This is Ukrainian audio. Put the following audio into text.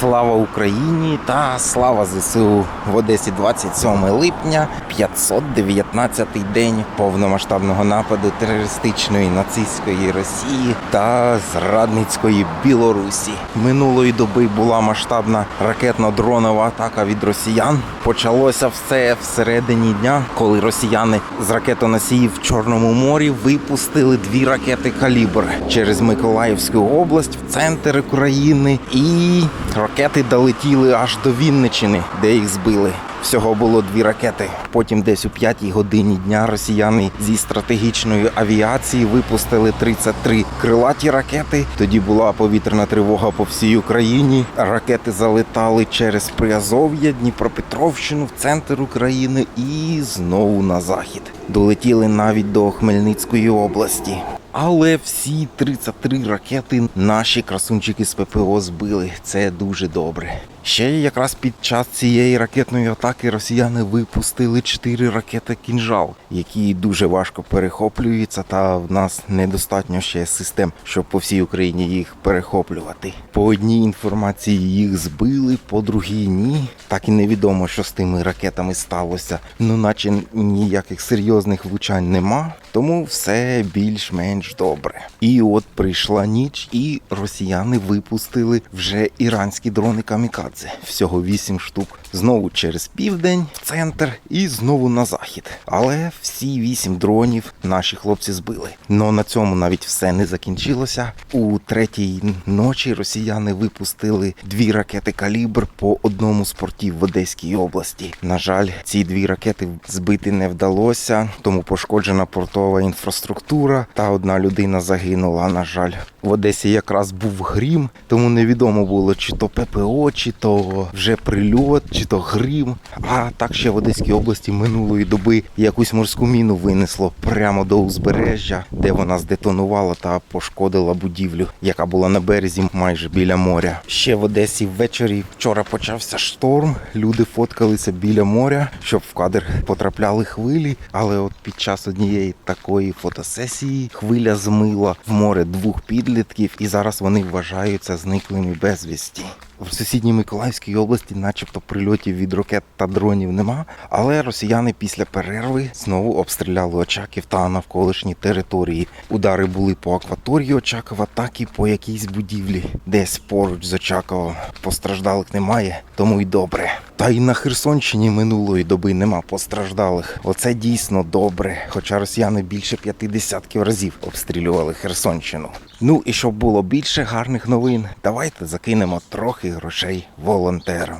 Слава Україні та слава ЗСУ в Одесі 27 липня, 519-й день повномасштабного нападу терористичної нацистської Росії та зрадницької Білорусі. Минулої доби була масштабна ракетно-дронова атака від росіян. Почалося все всередині дня, коли росіяни з ракетоносіїв в Чорному морі випустили дві ракети калібр через Миколаївську область в центр України, і ракети долетіли аж до Вінничини, де їх збили. Всього було дві ракети. Потім, десь у п'ятій годині дня, росіяни зі стратегічної авіації випустили 33 крилаті ракети. Тоді була повітряна тривога по всій Україні. Ракети залетали через Приазов'я, Дніпропетровщину, в центр України і знову на захід. Долетіли навіть до Хмельницької області. Але всі 33 ракети наші красунчики з ППО збили. Це дуже добре. Ще якраз під час цієї ракетної атаки росіяни випустили 4 ракети кінжал, які дуже важко перехоплюються, та в нас недостатньо ще систем, щоб по всій Україні їх перехоплювати. По одній інформації їх збили, по другій ні. Так і невідомо, що з тими ракетами сталося. Ну, наче ніяких серйозних влучань нема. Тому все більш-менш добре. І от прийшла ніч, і росіяни випустили вже іранські дрони камікадзе. Всього вісім штук. Знову через південь, в центр і знову на захід. Але всі вісім дронів наші хлопці збили. Но на цьому навіть все не закінчилося. У третій ночі росіяни випустили дві ракети калібр по одному з портів в Одеській області. На жаль, ці дві ракети збити не вдалося, тому пошкоджена портова інфраструктура та одна людина загинула. На жаль, в Одесі якраз був грім, тому невідомо було, чи то ППО, чи то вже прильот, чи то грім. А так ще в Одеській області минулої доби якусь морську міну винесло прямо до узбережжя, де вона здетонувала та пошкодила будівлю, яка була на березі майже біля моря. Ще в Одесі ввечері вчора почався шторм. Люди фоткалися біля моря, щоб в кадр потрапляли хвилі. Але от під час однієї такої фотосесії хвиля змила в море двох підлітків, і зараз вони вважаються зниклими безвісті. В сусідній Миколаївській області, начебто, прильотів від ракет та дронів нема, але росіяни після перерви знову обстріляли Очаків та навколишні території. Удари були по акваторії Очакова, так і по якійсь будівлі, десь поруч з Очакова Постраждалих немає, тому й добре. Та й на Херсонщині минулої доби нема постраждалих. Оце дійсно добре. Хоча росіяни більше п'яти десятків разів обстрілювали Херсонщину. Ну і щоб було більше гарних новин, давайте закинемо трохи грошей волонтерам.